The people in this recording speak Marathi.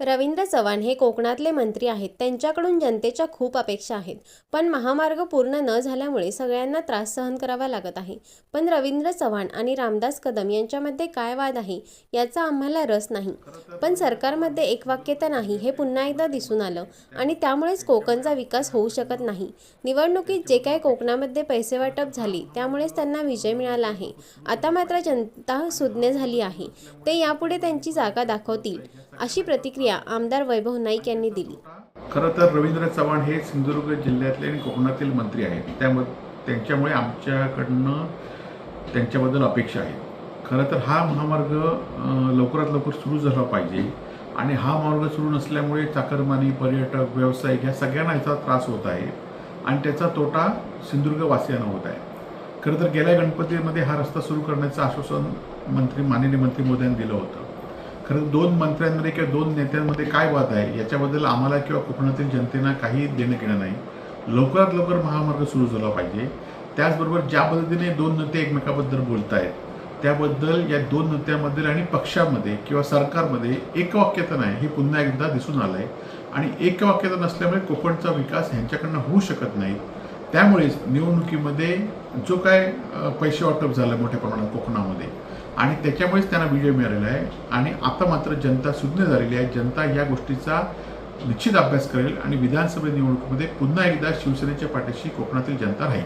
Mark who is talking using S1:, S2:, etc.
S1: रवींद्र चव्हाण हे कोकणातले मंत्री आहेत. त्यांच्याकडून जनतेच्या खूप अपेक्षा आहेत. पण महामार्ग पूर्ण न झाल्यामुळे सगळ्यांना त्रास सहन करावा लागत आहे. पण रवींद्र चव्हाण आणि रामदास कदम यांच्यामध्ये काय वाद आहे याचा आम्हाला रस नाही. पण सरकारमध्ये एकवाक्यता नाही हे पुन्हा एकदा दिसून आलं. आणि त्यामुळेच कोकणचा विकास होऊ शकत नाही. निवडणुकीत जे काय कोकणामध्ये पैसे वाटप झाली त्यामुळेच त्यांना विजय मिळाला आहे. आता मात्र जनता सुज्ञ झाली आहे. ते यापुढे त्यांची जागा दाखवतील अशी प्रतिक्रिया आमदार वैभव नाईक यांनी दिली.
S2: खरं तर रवींद्र चव्हाण हे सिंधुदुर्ग जिल्ह्यातले आणि कोकणातील मंत्री आहेत. त्यामुळे त्यांच्यामुळे आमच्याकडनं त्यांच्याबद्दल अपेक्षा आहे. खरं तर हा महामार्ग लवकरात लवकर सुरू झाला पाहिजे. आणि हा मार्ग सुरू नसल्यामुळे चाकरमानी पर्यटक व्यावसायिक ह्या सगळ्यांना याचा त्रास होत आहे. आणि त्याचा तोटा सिंधुदुर्गवासियांना होत आहे. खरं तर गेल्या गणपतीमध्ये हा रस्ता सुरू करण्याचं आश्वासन मंत्री माननीय मंत्री मोदयांनी दिलं होतं. खरं दोन मंत्र्यांमध्ये किंवा दोन नेत्यांमध्ये काय वाद आहे याच्याबद्दल आम्हाला किंवा कोकणातील जनतेना काही देणं घेणं नाही. लवकरात लवकर महामार्ग सुरू झाला पाहिजे. त्याचबरोबर ज्या पद्धतीने दोन नेते एकमेकाबद्दल बोलत आहेत त्याबद्दल या दोन नेत्यामध्ये आणि पक्षामध्ये किंवा सरकारमध्ये एकवाक्यता नाही हे पुन्हा एकदा दिसून आलं आहे आणि एकवाक्यता नसल्यामुळे कोकणचा विकास ह्यांच्याकडनं होऊ शकत नाही. त्यामुळेच निवडणुकीमध्ये जो काय पैसे वाटप झालं मोठ्या प्रमाणात कोकणामध्ये आणि त्याच्यामुळेच त्यांना विजय मिळालेला आहे. आणि आता मात्र जनता सुज्ञ झालेली आहे. जनता या गोष्टीचा निश्चित अभ्यास करेल आणि विधानसभा निवडणुकीमध्ये पुन्हा एकदा शिवसेनेच्या पाठीशी कोकणातील जनता राहील.